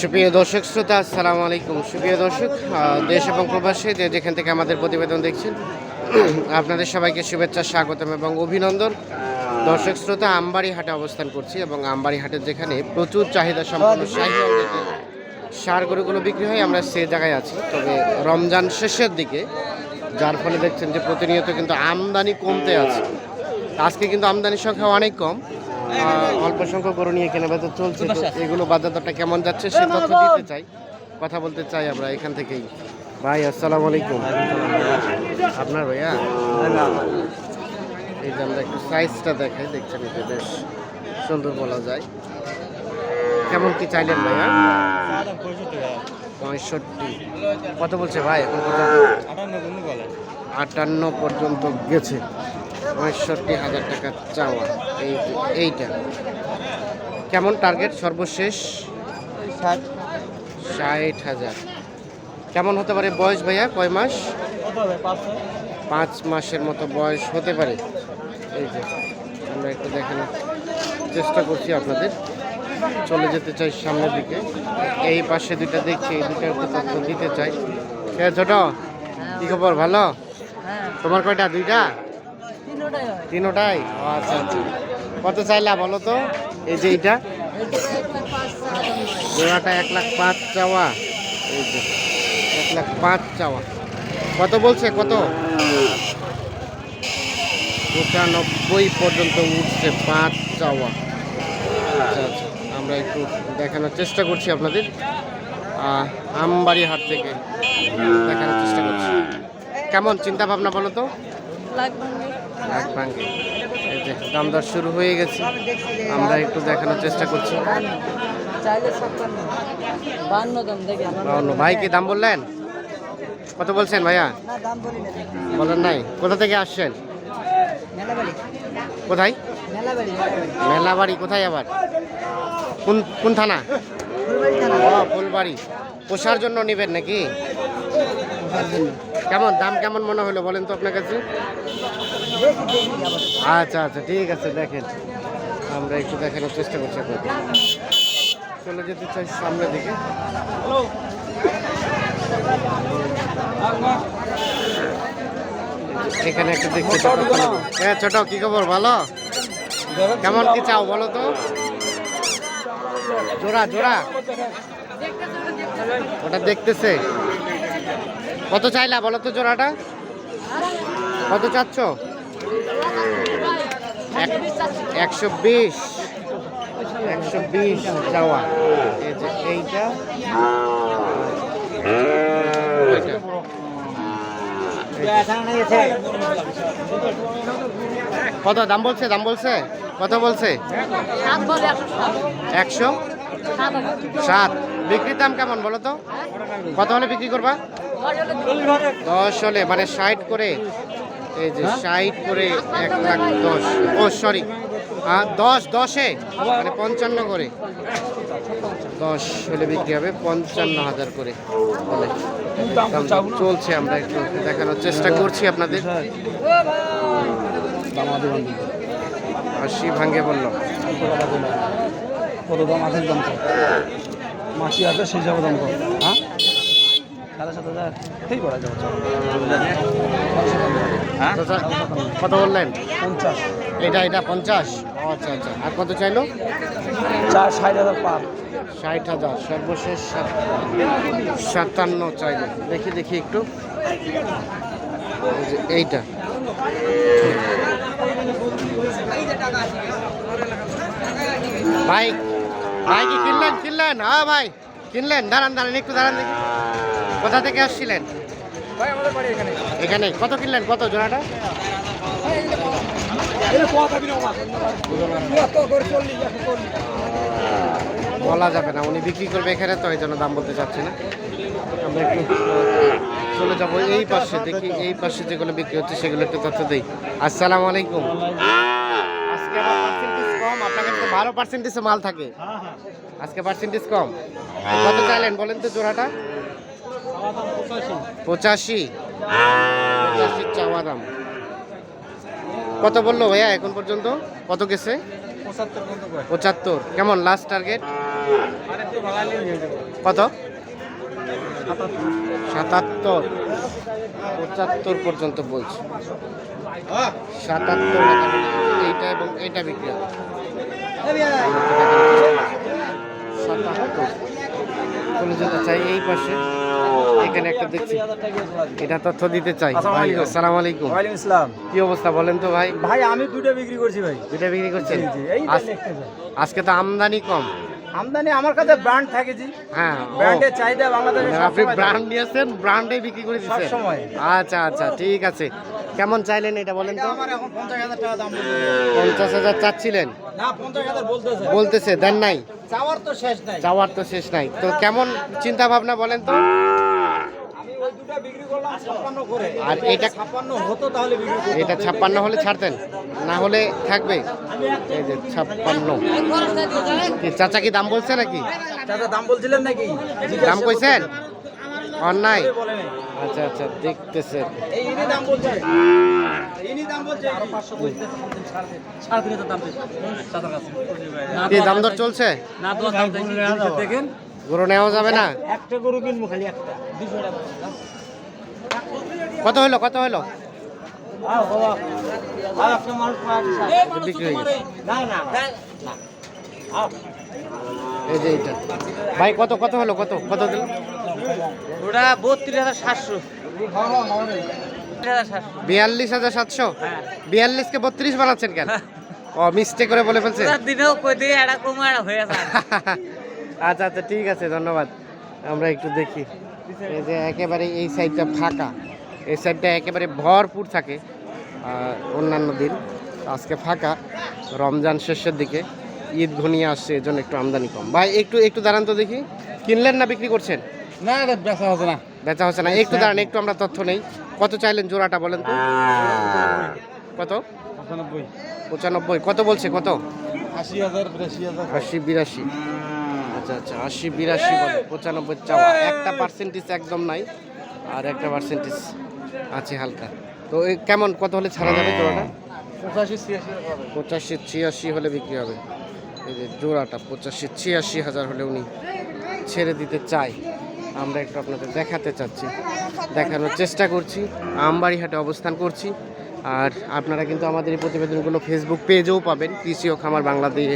সুপ্রিয় দর্শক, শ্রোতা, আসসালামু আলাইকুম। সুপ্রিয় দর্শক দেশ এবং প্রবাসী যে যেখান থেকে আমাদের প্রতিবেদন দেখছেন, আপনাদের সবাইকে শুভেচ্ছা, স্বাগতম এবং অভিনন্দন। দর্শক, শ্রোতা, আমবাড়ি হাটে অবস্থান করছি এবং আমবাড়ি হাটের যেখানে প্রচুর চাহিদা সম্পন্ন সার গরুগুলো বিক্রি হয়, আমরা সে জায়গায় আছি। তবে রমজান শেষের দিকে, যার ফলে দেখছেন যে প্রতিনিয়ত কিন্তু আমদানি কমতে আছে। আজকে কিন্তু আমদানির সংখ্যা অনেক কম অল্প সংখ্যক গরু নিয়ে কেনা বেচা চলছে এগুলো বাজার দরটা কেমন যাচ্ছে সে তথ্য দিতে চাই। কথা বলতে চাই আমরা এখান থেকেই। ভাই আসসালামু আলাইকুম। আপনার ভাইয়া? এই যে আমরা একটু সাইজটা দেখাই দেখছেন এটা বেশ সুন্দর বলা যায়। কেমন কি চাইলেন ভাইয়া? পঁয়ষট্টি। কত বলছে ভাই এখন পর্যন্ত? আটান্ন পর্যন্ত গেছে। পঁয়ষট্টি হাজার টাকা চাওয়া। এই এইটা। কেমন টার্গেট সর্বশেষ? ষাট। হাজার। কেমন হতে পারে বয়স ভাইয়া? কয় মাস? পাঁচ মাসের মতো বয়স হতে পারে। এই যে আমরা একটু দেখানোর চেষ্টা করছি আপনাদের। চলে যেতে চাই সামনের দিকে। এই পাশে দুইটা দেখছি এই দুটার একটু তথ্য দিতে চাই। কে ছোট? কি খবর? ভালো? তোমার কয়টা? দুইটা? তিনোটাই আচ্ছা আচ্ছা। কত চাইলা বলো তো? এই যে এইটা? জোড়াটা এক লাখ পাঁচ চাওয়া। এই যে, এক লাখ পাঁচ চাওয়া। কত বলছে? কত? পঁচানব্বই পর্যন্ত উঠছে পাঁচ চাওয়া। আচ্ছা আচ্ছা। আমরা একটু দেখানোর চেষ্টা করছি আপনাদের। আমবাড়ি হাট থেকে দেখানোর চেষ্টা করছি। কেমন চিন্তা ভাবনা বলো তো? লাখ ভাঙ্গে এই যে দাম দর শুরু হয়ে গেছে। আমরা একটু দেখানোর চেষ্টা করছি। বাউন্ন ভাই কি দাম বললেন? কত বলছেন ভাইয়া? বলেন নাই। কোথা থেকে আসছেন? কোথায়? মেলাবাড়ি। মেলাবাড়ি। কোথায় আবার? কোন কোন থানা? ফুলবাড়ি। পোষার জন্য নেবেন নাকি? কেমন, দাম কেমন মনে হলো বলেন তো আপনার কাছে? আচ্ছা আচ্ছা ঠিক আছে, দেখেন। আমরা একটু দেখানোর চেষ্টা করছি আপনাকে। চলে যেতে চাই সামনের দিকে। এখানে একটা দেখছি হ্যাঁ ছোট, কি খবর? ভালো? কেমন, কি চাও বলো তো? জোড়া জোড়া। ওটা দেখতেছে? কত চাইলা বলো তো জোড়াটা? কত চাচ্ছ? এক- একশো বিশ। একশো বিশ যাওয়া এইটা। কত দাম বলছে? দাম বলছে? কত বলছে? একশো? সাত। বিক্রির দাম কেমন বলো তো? কত হলে বিক্রি করবা? দশ হলে মানে ষাট করে এই যে ষাট করে এক লাখ দশ। ও সরি হ্যাঁ দশ দশে? মানে পঞ্চান্ন করে। দশ হলে বিক্রি হবে পঞ্চান্ন হাজার করে। চলছে আমরা একটু দেখানোর চেষ্টা করছি আপনাদের। আশি ভাঙ্গে বলল। কত দাম মাসি আছে সেই হিসাবে দাম কত? হ্যাঁ সাড়ে সাত হাজার ঠিক করা যাবে। চলো। হ্যাঁ? তো স্যার, কত বললেন? পঞ্চাশ। এটা এটা পঞ্চাশ? আচ্ছা আচ্ছা। আর কত চাইলো? চার ষাট হাজার পার। ষাট হাজার সর্বশেষ সাতান্ন চাইলো। দেখি দেখি একটু। এইটা। ভাই ভাই কি কিনলেন? কিনলেন? হ্যাঁ ভাই। কিনলেন? দাঁড়ান দাঁড়ান একটু দাঁড়ান দেখি। কোথা থেকে আসছিলেন? এখানে। কত কিনলেন? কত জোড়াটা? বলা যাবে না। উনি বিক্রি করবে এখানে তো এই জন্য দাম বলতে চাচ্ছি না। আমরা একটু চলে যাব এই পাশে দেখি এই পাশে যেগুলো বিক্রি হচ্ছে সেগুলো একটু তথ্য দিই। আসসালামু আলাইকুম। আজকে পার্সেন্টেজ কম আপনার কাছে ভালো পার্সেন্টেজে মাল থাকে। আজকে পার্সেন্টেজ কম। কত চাইলেন বলেন তো জোড়াটা? পঁচাশি। পঁচাশি চাওয়া দাম। কত বলল ভাইয়া এখন পর্যন্ত? কত গেছে? পঁচাত্তর। কেমন লাস্ট টার্গেট কত? সাতাত্তর। পঁচাত্তর পর্যন্ত বলছে। সাতাত্তর এইটা এবং এইটা বিক্রি সাতাত্তর। চলে যেতে চাই এই পাশে। এখানে একটা দেখছি। এটা তথ্য দিতে চাই। আসসালামু ভাই আলাইকুম। আসসালামু আলাইকুম। ওয়ালাইকুম ইসলাম কি অবস্থা বলেন তো ভাই? ভাই আমি দুটো বিক্রি করছি ভাই। দুটা বিক্রি করছেন? জি জি এই আজ- দেখতে যাই আজকে তো আমদানি কম। আমদানি আমার কাছে ব্র্যান্ড থাকে জি। হ্যাঁ। ব্র্যান্ডের চাহিদা বাংলাদেশে মানে আপনি ব্র্যান্ড নিয়েছেন ব্র্যান্ডে বিক্রি করে দিচ্ছেন। আচ্ছা আচ্ছা ঠিক আছে। কেমন চাইলেন এটা বলেন তো? আমার এখন পঞ্চাশ হাজার টাকা দাম। বলছে। পঞ্চাশ হাজার চাচ্ছিলেন? না পঞ্চাশ হাজার বলতেছে। বলতেছে দেন নাই? চাওয়ার তো শেষ নাই। যাওয়ার তো শেষ নাই। তো কেমন চিন্তা ভাবনা বলেন তো? আমি ওই দুটো বিক্রি করলাম ছাপ্পান্ন করে। আর এটা- ছাপ্পান্ন হতো তাহলে বিক্রি করতাম। এটা ছাপ্পান্ন হলে ছাড়তেন? না হলে থাকবে? এই যে ছাপ্পান্ন। চাচা কি দাম বলছে নাকি? চাচা দাম বলছিলেন নাকি? দাম কইছেন? অন্যায়? আচ্ছা আচ্ছা দেখতেছে এই ইনি দাম দর চলছে? না তো দাম দেখেন। গরু নেওয়া যাবে না? একটা গরু কিনবো খালি একটা। দুশো টাকা। কত হলো কত হলো এই যে এইটা। ভাই কত কত হলো কত কত দিল? ওটা বত্রিশ হাজার সাতশো। বিয়াল্লিশ হাজার সাতশো? হ্যাঁ। বিয়াল্লিশকে বত্রিশ বানাচ্ছেন কেন? ও মিস্টেক করে বলে ফেলছে। দিনেও কই দিয়ে কমে হয়ে আচ্ছা আচ্ছা ঠিক আছে ধন্যবাদ। আমরা একটু দেখি। এই যে একেবারে এই সাইডটা ফাঁকা। এই সাইডটা একেবারে ভরপুর থাকে অন্যান্য দিন। আজকে ফাঁকা রমজান শেষের দিকে। ঈদ ঘনিয়ে আসছে এজন্য একটু আমদানি কম। ভাই একটু একটু দাঁড়ান তো দেখি। কিনলেন না বিক্রি করছেন? না এটা বেচা হবে না। বেচা হচ্ছে না। একটু দাঁড়ান একটু আমরা তথ্য নেই। কত চাইলেন জোড়াটা বলেন তো? কত? পঁচানব্বই। পঁচানব্বই। কত বলছে কত? আশি হাজার বিরাশি হাজার। আশি বিরাশি। আচ্ছা আচ্ছা আশি বিরাশি বলে পঁচানব্বই চাওয়া। একটা পার্সেন্টেজ একদম নাই আর একটা পার্সেন্টেজ আছে হালকা। তো কেমন কত হলে ছাড়া যাবে জোড়াটা? পঁচাশি ছিয়াশি পঁচাশি ছিয়াশি হলে বিক্রি হবে। এই যে জোড়াটা পঁচাশি ছিয়াশি হাজার হলে উনি ছেড়ে দিতে চাই আমরা একটু আপনাদের দেখাতে চাচ্ছি। দেখানোর চেষ্টা করছি আমবাড়ি হাটে অবস্থান করছি। আর আপনারা কিন্তু আমাদের এই প্রতিবেদনগুলো ফেসবুক পেজেও পাবেন। কৃষি ও খামার বাংলা দিয়ে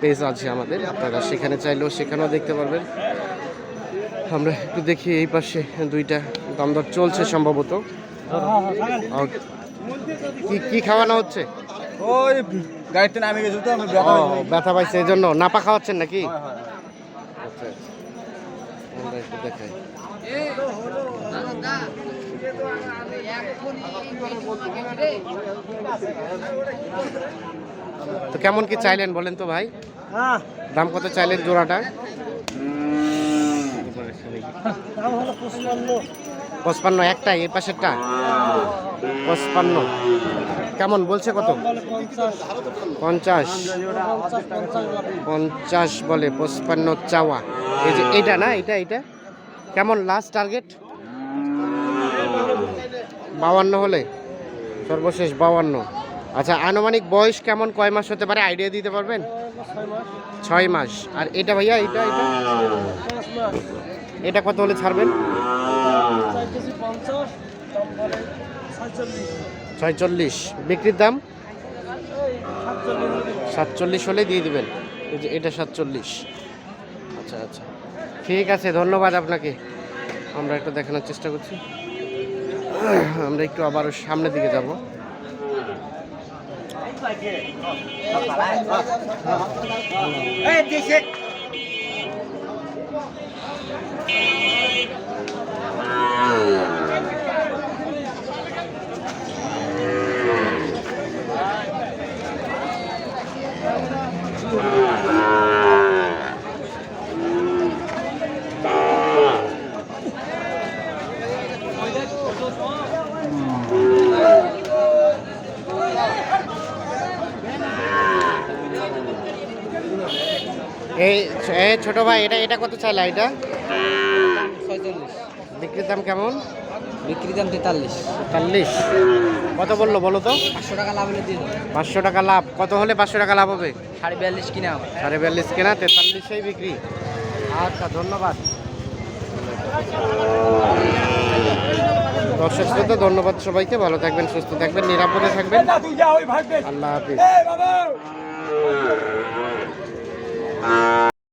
পেজ আছে আমাদের। আপনারা সেখানে চাইলেও সেখানেও দেখতে পারবেন। আমরা একটু দেখি এই পাশে দুইটা দমদর চলছে সম্ভবত। কি কি খাওয়ানো হচ্ছে? ওই গাড়িতে নামে গেছিল তো আমি ব্যথা পাইছে। এই জন্য? নাপা খাওয়াচ্ছেন নাকি? আচ্ছা আচ্ছা। আমরা একটু দেখাই। তো কেমন কি চাইলেন বলেন তো ভাই? হ্যাঁ। দাম কত চাইলেন জোড়াটা? পঁচপান্ন একটাই এই পাশেরটা? পঁচপান্ন। কেমন বলছে কত? পঞ্চাশ। পঞ্চাশ বলে, পঁচপান্ন চাওয়া। এই যে এটা না, এটা এটা? কেমন লাস্ট টার্গেট বাউান্ন হলে? সর্বশেষ বাউান্ন। আচ্ছা আনুমানিক বয়স কেমন? কয় মাস হতে পারে? আইডিয়া দিতে পারবেন? ছয় মাস। আর এটা ভাইয়া, এটা এটা? এটা কত হলে ছাড়বেন? ছয়চল্লিশ। বিক্রির দাম? সাতচল্লিশ হলে দিয়ে দিবেন। এই যে এটা সাতচল্লিশ। আচ্ছা আচ্ছা। ঠিক আছে, ধন্যবাদ আপনাকে। আমরা একটু দেখানোর চেষ্টা করছি। আমরা একটু আবারও সামনের দিকে যাব। এই এই ছোট ভাই এটা এটা কত চাইলা এটা? বিক্রির দাম কেমন? বিক্রি দাম তেতাল্লিশ। তেতাল্লিশ। কত বলল বলো তো? পাঁচশো টাকা লাভ হলে দিয়ে দেবো। পাঁচশো টাকা লাভ। কত হলে পাঁচশো টাকা লাভ হবে? সাড়ে বিয়াল্লিশ কিনে আমার সাড়ে বিয়াল্লিশ কেনা তেতাল্লিশেই বিক্রি। আচ্ছা ধন্যবাদ। দর্শক শ্রোতা ধন্যবাদ সবাইকে। ভালো থাকবেন সুস্থ থাকবেন নিরাপদে থাকবেন। আল্লাহ হাফিজ।